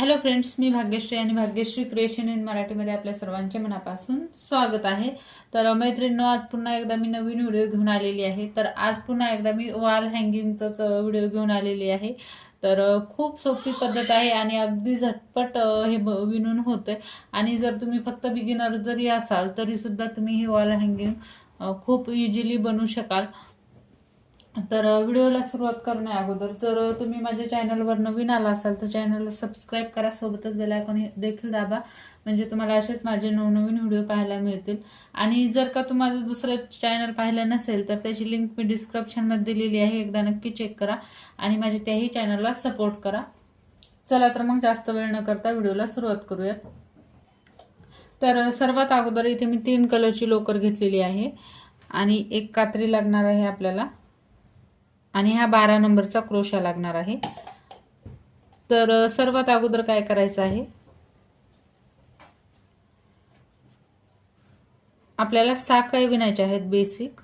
Hello friends मी भाग्यश्री आणि Bhagyashree creation in मराठीमध्ये आपल्या सर्वांचे मनापासून स्वागत आहे. तर मैत्रिणींनो आज पुन्हा एकदा मी नवीन व्हिडिओ घेऊन आलेली आहे. तर आज पुन्हा एकदा मी वॉल हँगिंगचाच व्हिडिओ घेऊन आलेली आहे. तर खूप सोपी पद्धत आहे आणि अगदी झटपट हे ब- विणून होतं आणि जर तुम्ही फक्त बिगिनर जरी असाल तरीसुद्धा तुम्ही हे वॉल हँगिंग खूप इझिली बनवू शकाल. तर व्हिडिओला सुरुवात करण्या अगोदर जर तुम्ही माझ्या चॅनलवर नवीन आला असाल तर चॅनलला सबस्क्राईब करा सोबतच बेलायकॉन देखील दाबा. म्हणजे तुम्हाला असेच माझे नवनवीन व्हिडिओ पाहायला मिळतील. आणि जर का तुम्हाला दुसरं चॅनल पाहिलं नसेल तर त्याची लिंक मी डिस्क्रिप्शनमध्ये दिलेली आहे एकदा नक्की चेक करा. आणि माझ्या त्याही चॅनलला सपोर्ट करा. चला तर मग जास्त वेळ न करता व्हिडिओला सुरुवात करूयात. तर सर्वात अगोदर इथे मी तीन कलरची लोकर घेतलेली आहे. आणि एक कात्री लागणार आहे आपल्याला. आणि हा बारा नंबरचा क्रोशा लागणार आहे. तर सर्वात अगोदर काय करायचं आहे? आपल्याला साखळी विणायच्या आहेत बेसिक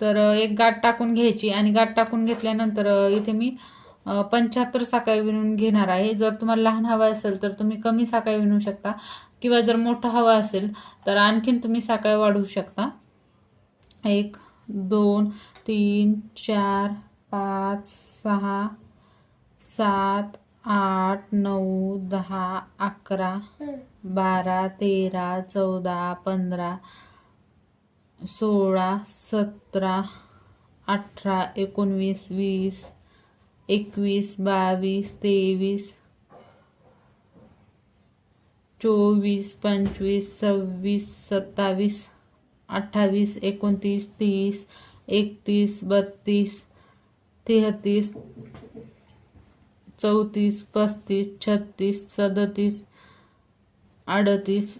तर एक गाठ टाकून घ्यायची आणि गाठ टाकून घेतल्यानंतर इथे मी पंच्याहत्तर साखळी विणून घेणार आहे. जर तुम्हाला लहान हवा असेल तर तुम्ही कमी साखळी विणू शकता. किंवा जर मोठा हवा असेल तर आणखीन तुम्ही साखळी वाढवू शकता. एक दोन तीन चार पाच सहा सात आठ नऊ दहा अकरा बारा तेरा चौदा पंधरा सोळा सतरा अठरा एकोणवीस वीस एकवीस बावीस तेवीस चोवीस पंचवीस सव्वीस सत्तावीस अठ्ठावीस एकोणतीस तीस एकतीस बत्तीस तेहतीस चौतीस पस्तीस छत्तीस सदतीस अडतीस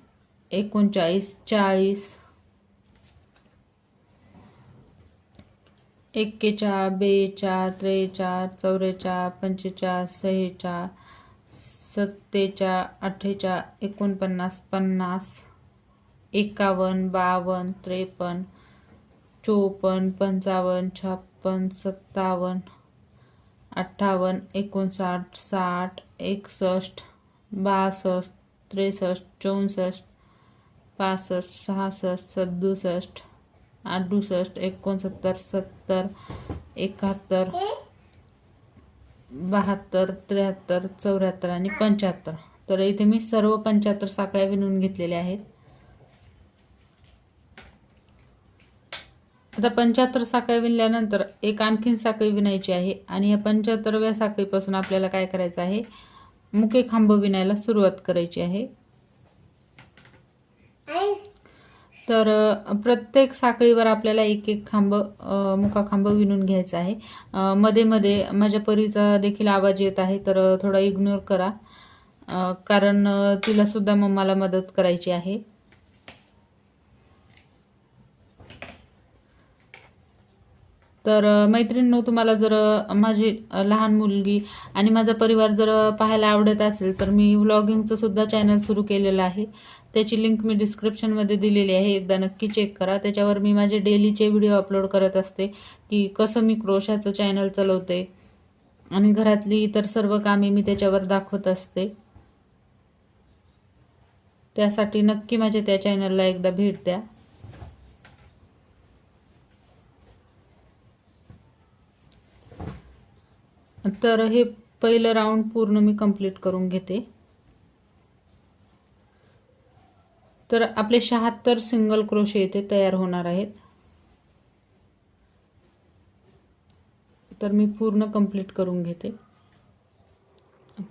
एकोणचाळीस चाळीस एक्केचाळ बेचाळ त्रेचाळ चौवेचाळ पंचेचाळ सहेचाळ सत्तेचाळ अठ्ठेचाळ एकोणपन्नास पन्नास एकावन्न बावन्न त्रेपन्न चोपन्न पंचावन्न छप्पन्न सत्तावन्न अठ्ठावन्न एकोणसाठ साठ एकसष्ट बासष्ट त्रेसष्ट चौसष्ट पासष्ट सहासष्ट सदुसष्ट अडुसष्ट एकोणसत्तर सत्तर एकाहत्तर बहात्तर त्र्याहत्तर चौऱ्याहत्तर आणि पंच्याहत्तर. तर इथे मी सर्व पंच्याहत्तर साखळ्या विणून घेतलेल्या आहेत. आता पंच्याहत्तर साखळी विणल्यानंतर एक आणखीन साखळी विणायची आहे आणि या पंच्याहत्तरव्या साखळीपासून आपल्याला काय करायचं आहे? मुके खांब विणायला सुरुवात करायची आहे. तर प्रत्येक साखळीवर आपल्याला एक एक खांब मुका खांब विणून घ्यायचा आहे. मध्ये मध्ये माझ्या परीचा देखील आवाज येत आहे तर थोडा इग्नोर करा. कारण तिला सुद्धा मम्माला मदत करायची आहे. तर मैत्रिणींनो तुम्हाला जर माझी लहान मुलगी आणि माझा परिवार जर पाहायला आवडत असेल तर मी व्लॉगिंगचं सुद्धा चॅनल सुरू केलेलं आहे. त्याची लिंक मी डिस्क्रिप्शनमध्ये दिलेली आहे एकदा नक्की चेक करा. त्याच्यावर मी माझे डेलीचे व्हिडिओ अपलोड करत असते की कसं मी क्रोशाचं चॅनल चालवते. आणि घरातली इतर सर्व कामे मी त्याच्यावर दाखवत असते. त्यासाठी नक्की माझ्या त्या चॅनलला एकदा भेट द्या. तर हे पहिलं राऊंड पूर्ण मी कंप्लीट करून घेते. तर आपले शहात्तर सिंगल क्रोशे इथे तयार होणार आहेत. तर मी पूर्ण कंप्लीट करून घेते.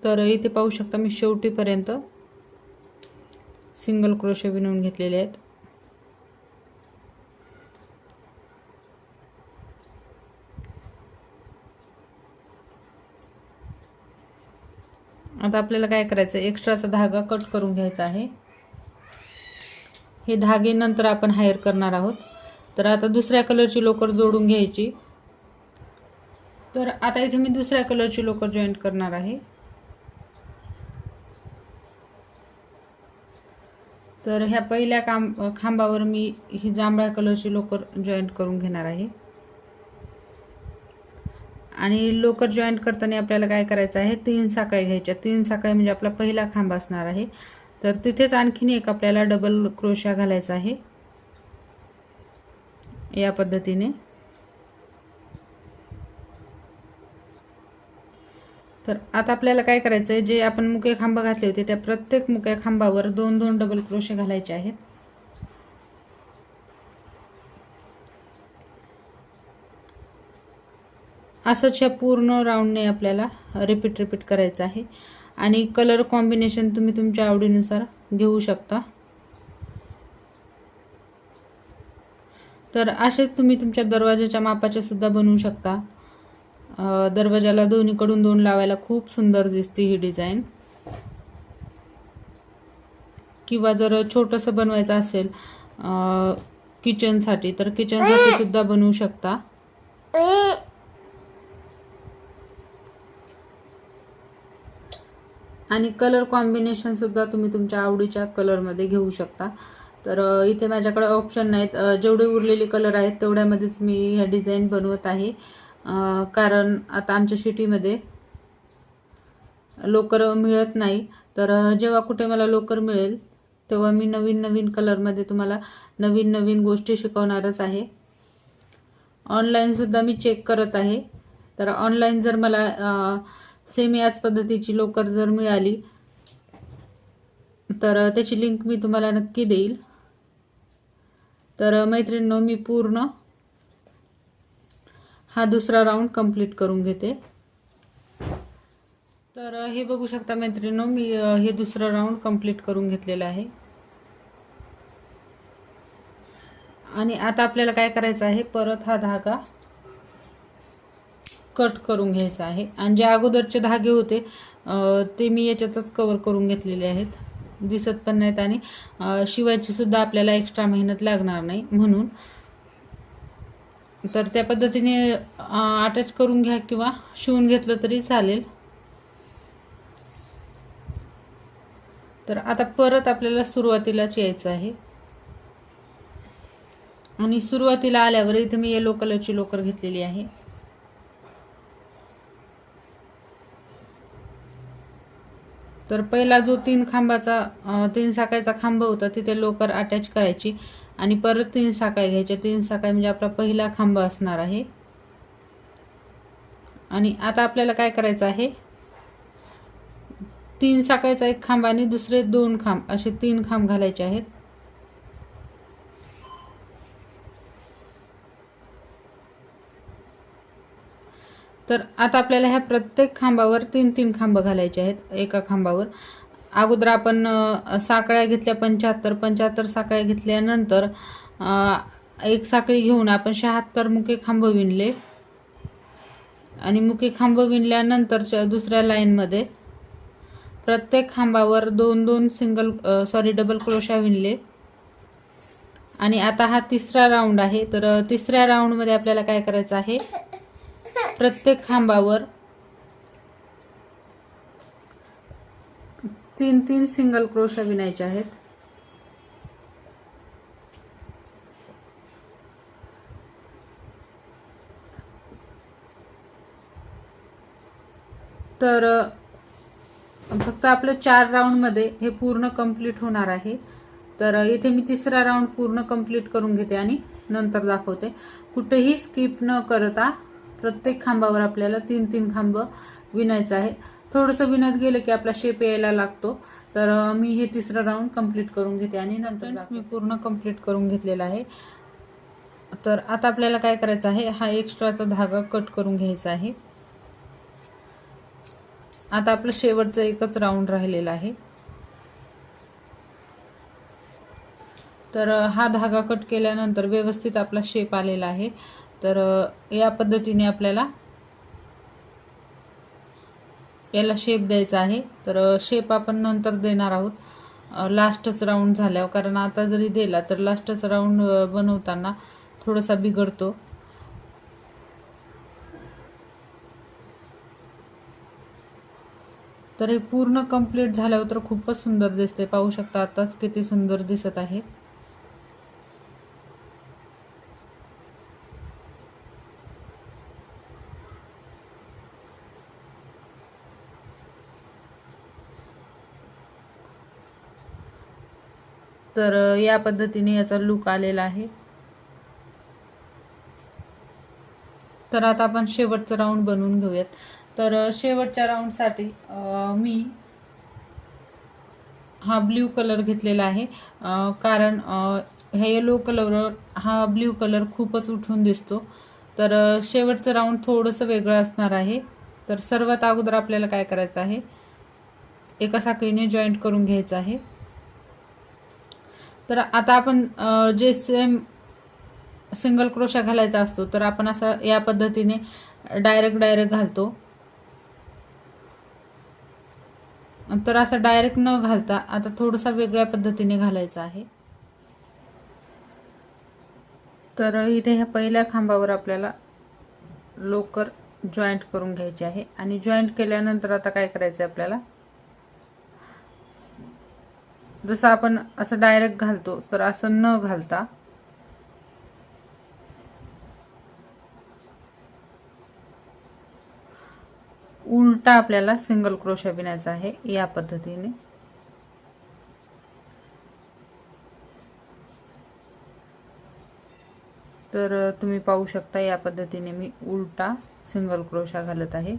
तर इथे पाहू शकता मी शेवटीपर्यंत सिंगल क्रोशे विणून घेतलेले आहेत. आता आपल्याला काय करायचं एक्स्ट्राचा धागा कट करून घ्यायचा आहे. हे धागे नंतर आपण हायर करणार आहोत. तर आता दुसऱ्या कलरची लोकर जोडून घ्यायची. तर आता इथे मी दुसऱ्या कलरची लोकर जॉईंट करणार आहे. तर ह्या पहिल्या काम खांबावर मी ही जांभळ्या कलरची लोकर जॉईंट करून घेणार आहे. आणि लोकर जॉईंट करताना आपल्याला काय करायचं आहे? तीन साखळ्या घ्यायच्या. तीन साखळ्या म्हणजे आपला पहिला खांब असणार आहे. तर तिथेच आणखीन एक आपल्याला डबल क्रोशा घालायचा आहे. या पद्धतीने. तर आता आपल्याला काय करायचं आहे जे आपण मुके खांब घातले होते त्या प्रत्येक मुक्या खांबावर दोन दोन डबल क्रोशे घालायचे आहेत. असंच ह्या पूर्ण राऊंडने आपल्याला रिपीट रिपीट करायचं आहे. आणि कलर कॉम्बिनेशन तुम्ही तुमच्या आवडीनुसार घेऊ शकता. तर असेच तुम्ही तुमच्या दरवाजाच्या मापाचे सुद्धा बनवू शकता. दरवाजाला दोन्हीकडून दोन लावायला खूप सुंदर दिसते ही डिझाईन किंवा जर छोटंसं बनवायचं असेल किचनसाठी तर किचनसाठी सुद्धा बनवू शकता. आणि कलर कॉम्बिनेशनसुद्धा तुम्ही तुमच्या आवडीच्या कलरमध्ये घेऊ शकता. तर इथे माझ्याकडे ऑप्शन नाहीत. जेवढे उरलेले कलर आहेत तेवढ्यामध्येच मी ह्या डिझाईन बनवत आहे. कारण आता आमच्या सिटीमध्ये लोकर मिळत नाही. तर जेव्हा कुठे मला लोकर मिळेल तेव्हा मी नवीन नवीन कलरमध्ये तुम्हाला नवीन नवीन गोष्टी शिकवणारच आहे. ऑनलाईनसुद्धा मी चेक करत आहे. तर ऑनलाईन जर मला सेम याच पद्धतीची लोकर जर मिळाली तर त्याची लिंक मी तुम्हाला नक्की देईल. तर मैत्रिणींनो मी पूर्ण हा दुसरा राऊंड कंप्लीट करून घेते. तर हे बघू शकता मैत्रिणींनो मी हे दुसरं राऊंड कंप्लीट करून घेतलेलं आहे. आणि आता आपल्याला काय करायचं आहे? परत हा धागा. कट करून घ्यायचा आहे. आणि जे अगोदरचे धागे होते ते मी याच्यातच कवर करून घेतलेले आहेत. दिसत पण नाहीत आणि शिवायची सुद्धा आपल्याला एक्स्ट्रा मेहनत लागणार नाही म्हणून. तर त्या पद्धतीने अटॅच करून घ्या किंवा शिवून घेतलं तरी चालेल. तर आता परत आपल्याला सुरुवातीलाच यायचं आहे. आणि सुरुवातीला आल्यावर इथे मी येलो कलरची लोकर घेतलेली आहे. तर पहिला जो तीन खांबाचा तीन साकायचा खांब होता तिथे लोकर अटॅच करायची आणि परत तीन साकाय घ्यायच्या तीन साकाय म्हणजे आपला पहिला खांब असणार आहे. आणि आता आपल्याला काय करायचं आहे? तीन साकायचा एक खांब आणि दुसरे दोन खांब असे तीन खांब घालायचे आहेत. तर आता आपल्याला ह्या प्रत्येक खांबावर तीन तीन खांब घालायचे आहेत. एका खांबावर. अगोदर आपण साकळ्या घेतल्या पंच्याहत्तर पंच्याहत्तर साकळ्या घेतल्यानंतर एक साखळी घेऊन आपण शहात्तर मुके खांब विणले. आणि मुके खांब विणल्यानंतरच्या दुसऱ्या लाईनमध्ये प्रत्येक खांबावर दोन दोन सिंगल सॉरी डबल क्रोशा विणले. आणि आता हा तिसरा राऊंड आहे. तर तिसऱ्या राऊंडमध्ये आपल्याला काय करायचं आहे? प्रत्येक खांबावर तीन तीन सिंगल क्रोशा विणायचे आहेत. तर फक्त आपलं चार राऊंडमध्ये हे पूर्ण कंप्लीट होणार आहे. तर इथे मी तिसरा राऊंड पूर्ण कंप्लीट करून घेते आणि नंतर दाखवते. कुठेही स्किप न करता प्रत्येक खांबावर आपल्याला तीन तीन खांब विणायचं आहे. थोडंसं विणत गेलं की आपला शेप यायला लागतो. तर मी हे तिसरं राऊंड कंप्लीट करून घेते आणि नंतर मी पूर्ण कंप्लीट करून घेतलेला आहे. तर आता आपल्याला काय करायचं आहे? हा एक्स्ट्राचा धागा कट करून घ्यायचा आहे. आता आपलं शेवटचं एकच राऊंड राहिलेला आहे. तर हा धागा कट केल्यानंतर व्यवस्थित आपला शेप आलेला आहे. तर या पद्धतीने आपल्याला याला शेप द्यायचा आहे. तर शेप आपण नंतर देणार आहोत. लास्टच राऊंड झाल्यावर कारण आता जरी दिला तर लास्टच राऊंड बनवताना थोडासा बिघडतो. तर हे पूर्ण कंप्लीट झाल्यावर तर खूपच सुंदर दिसते पाहू शकता आताच किती सुंदर दिसत आहे. तर या पद्धतीने याचा लुक आलेला आहे. तर आता आपण शेवटचं राऊंड बनवून घेऊयात. तर शेवटच्या राऊंडसाठी मी हा ब्ल्यू कलर घेतलेला आहे. कारण ह्या येलो कलर हा ब्ल्यू कलर खूपच उठून दिसतो. तर शेवटचं राऊंड थोडंसं वेगळं असणार आहे. तर सर्वात अगोदर आपल्याला काय करायचं आहे? एका साखळीने जॉईंट करून घ्यायचं आहे. तर आता आपण जे सेम सिंगल क्रोशा घालायचा असतो तर आपण असा या पद्धतीने डायरेक्ट डायरेक्ट घालतो. तर असं डायरेक्ट न घालता आता थोडासा वेगळ्या पद्धतीने घालायचा आहे. तर इथे ह्या पहिल्या खांबावर आपल्याला लोकर जॉईंट करून घ्यायची आहे. आणि जॉईंट केल्यानंतर आता काय करायचं आहे आपल्याला? जसं आपण असं डायरेक्ट घालतो तर असं न घालता उलटा आपल्याला सिंगल क्रोशा विणायचा आहे या पद्धतीने. तर तुम्ही पाहू शकता या पद्धतीने मी उलटा सिंगल क्रोशा घालत आहे.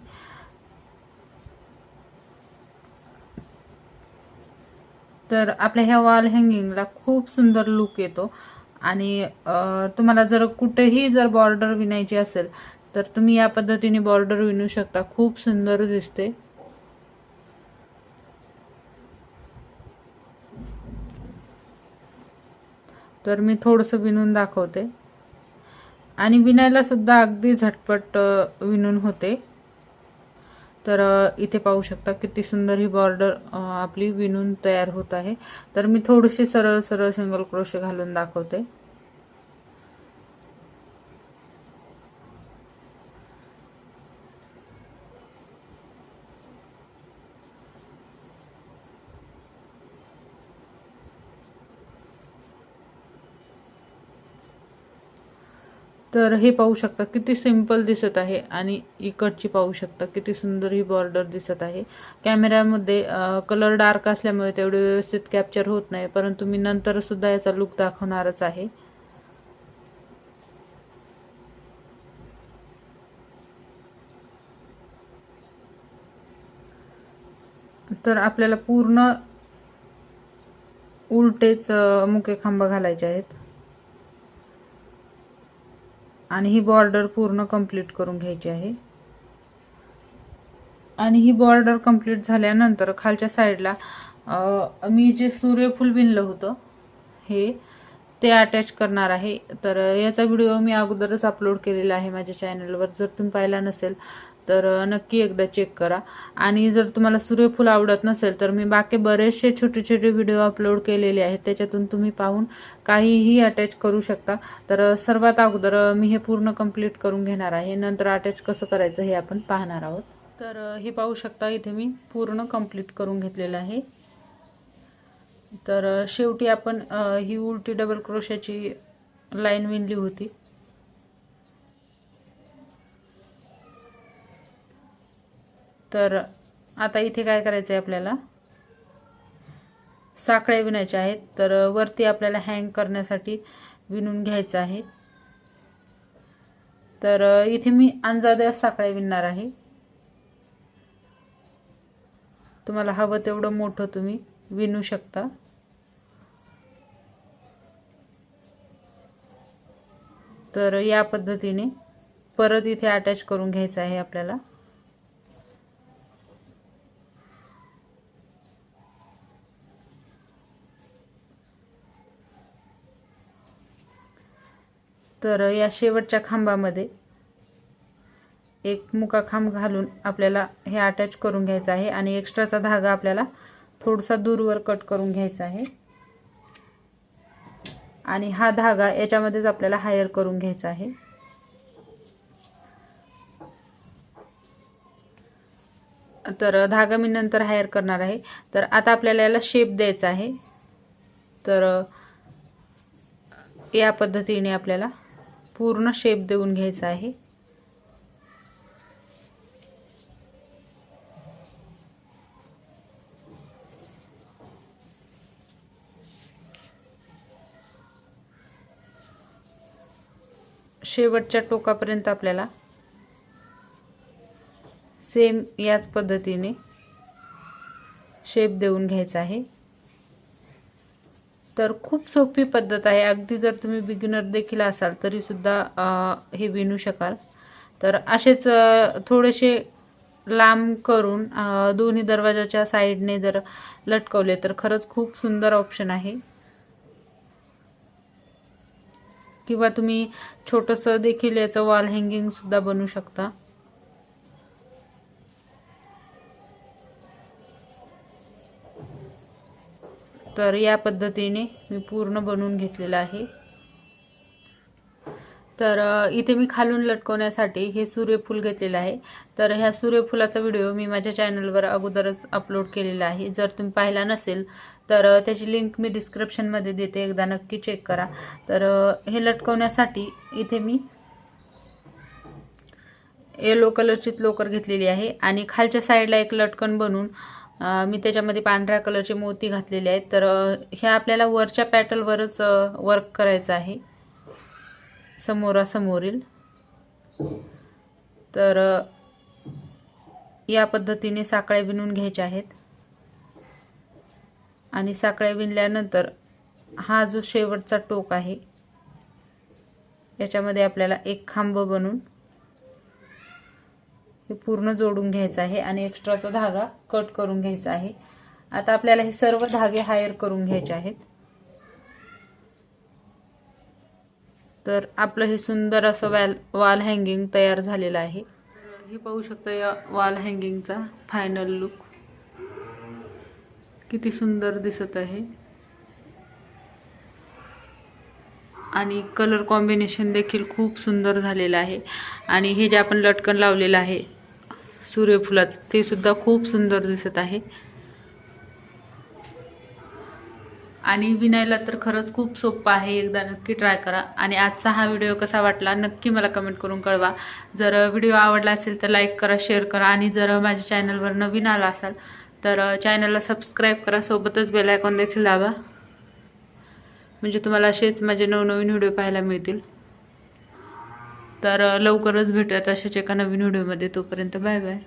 तर आपल्या ह्या वॉल हँगिंगला खूप सुंदर लुक येतो. आणि तुम्हाला जर कुठेही जर बॉर्डर विणायची असेल तर तुम्ही या पद्धतीने बॉर्डर विणू शकता. खूप सुंदर दिसते. तर मी थोडंसं विणून दाखवते. आणि विणायला सुद्धा अगदी झटपट विणून होते. तर इथे पाहू शकता किती सुंदर ही बॉर्डर आपली विणून तयार होत आहे. तर मी थोडीशी सरळ सरळ सिंगल क्रोशे घालून दाखवते. तर हे पाहू शकता किती सिंपल दिसत आहे आणि इकडची पाहू शकता किती सुंदर ही बॉर्डर दिसत आहे. कॅमेऱ्यामध्ये कलर डार्क असल्यामुळे तेवढे व्यवस्थित कॅप्चर होत नाही परंतु मी नंतर सुद्धा याचा लुक दाखवणारच आहे. तर आपल्याला पूर्ण उलटेच मुके खांब घालायचे आहेत. आणि ही बॉर्डर पूर्ण कंप्लीट करून घ्यायची आहे. आणि ही बॉर्डर कंप्लीट झाल्यानंतर खालच्या साईडला मी जे सूर्यफूल विणलं होतं हे ते अटॅच करणार आहे. तर याचा व्हिडिओ मी अगोदरच अपलोड केलेला आहे माझ्या चॅनलवर जर तुम्ही पाहिला नसेल तर नक्की एकदा चेक करा. आणि जर तुम्हाला सूर्यफूल आवडत नसेल तर मी बाकी बरेचसे छोटे छोटे व्हिडिओ अपलोड केलेले आहेत. त्याच्यातून तुम्ही पाहून काहीही अटॅच करू शकता. तर सर्वात अगोदर मी हे पूर्ण कंप्लीट करून घेणार आहे. नंतर अटॅच कसं करायचं हे आपण पाहणार आहोत. तर हे पाहू शकता इथे मी पूर्ण कंप्लीट करून घेतलेलं आहे. तर शेवटी आपण ही उलटी डबल क्रोशाची लाईन विणली होती. तर आता इथे काय करायचं आहे आपल्याला? साखळ्या विणायच्या आहेत. तर वरती आपल्याला हँग करण्यासाठी विणून घ्यायचं आहे. तर इथे मी अंजाद्या साखळ्या विणणार आहे. तुम्हाला हवं तेवढं मोठं तुम्ही विणू शकता. तर या पद्धतीने परत इथे अटॅच करून घ्यायचं आहे आपल्याला. तर या शेवटच्या खांबामध्ये एक मुका खांब घालून आपल्याला हे अटॅच करून घ्यायचं आहे आणि एक्स्ट्राचा धागा आपल्याला थोडासा दूरवर कट करून घ्यायचा आहे. आणि हा धागा याच्यामध्येच आपल्याला हायर करून घ्यायचा आहे. तर धागा मी नंतर हायर करणार आहे. तर आता आपल्याला याला शेप द्यायचा आहे. तर या पद्धतीने आपल्याला पूर्ण शेप देऊन घ्यायचा आहे. शेवटच्या टोकापर्यंत आपल्याला सेम याच पद्धतीने शेप देऊन घ्यायचा आहे. तर खूप सोपी पद्धत आहे. अगदी जर तुम्ही बिगिनर देखील असाल तरीसुद्धा हे विणू शकाल. तर असेच थोडेसे लांब करून दोन्ही दरवाजाच्या साईडने जर लटकवले तर खरंच खूप सुंदर ऑप्शन आहे. किंवा तुम्ही छोटंसं देखील याचं वॉल हँगिंग सुद्धा बनवू शकता. तर या पद्धतीने मी पूर्ण बनवून घेतलेलं आहे. तर इथे मी खालून लटकवण्यासाठी हे सूर्यफूल घेतलेलं आहे. तर ह्या सूर्यफुलाचा व्हिडिओ मी माझ्या चॅनलवर अगोदरच अपलोड केलेला आहे. जर तुम्ही पाहिला नसेल तर त्याची लिंक मी डिस्क्रिप्शनमध्ये देते. एकदा नक्की चेक करा. तर हे लटकवण्यासाठी इथे मी येलो कलरची लोकर घेतलेली आहे आणि खालच्या साईडला एक लटकन बनवून मी त्याच्यामध्ये पांढऱ्या कलरचे मोती घातलेले आहेत तर ह्या आपल्याला वरच्या पॅटलवरच वर्क करायचं आहे. समोरासमोरील. तर या पद्धतीने साकळ्या विणून घ्यायच्या आहेत. आणि साकळ्या विणल्यानंतर हा जो शेवटचा टोक आहे याच्यामध्ये आपल्याला एक खांब बनून हे पूर्ण जोडून घ्यायचं आहे आणि एक्स्ट्राचा धागा कट करून घ्यायचा आहे. आता आपल्याला हे सर्व धागे हायर करून घ्यायचे आहेत. तर आपलं हे सुंदर असं वॅल वॉल हँगिंग तयार झालेलं आहे. हे पाहू शकता या वॉल हँगिंगचा फायनल लुक. किती सुंदर दिसत आहे. आणि कलर कॉम्बिनेशन देखील खूप सुंदर झालेलं आहे. आणि हे जे आपण लटकन लावलेलं आहे सूर्यफुलाचं. ते सुद्धा खूप सुंदर दिसत आहे. आणि विणायला तर खरंच खूप सोपं आहे एकदा नक्की ट्राय करा. आणि आजचा हा व्हिडिओ कसा वाटला नक्की मला कमेंट करून कळवा. जर व्हिडिओ आवडला असेल तर लाईक करा शेअर करा. आणि जर माझ्या चॅनलवर नवीन आला असाल तर चॅनलला सबस्क्राईब करा. सोबतच बेल आयकॉन देखील दाबा. म्हणजे तुम्हाला असेच माझे नवनवीन व्हिडिओ पाहायला मिळतील. तर लवकरच भेटूयात अशाच एका नवीन व्हिडिओमध्ये. तोपर्यंत बाय बाय.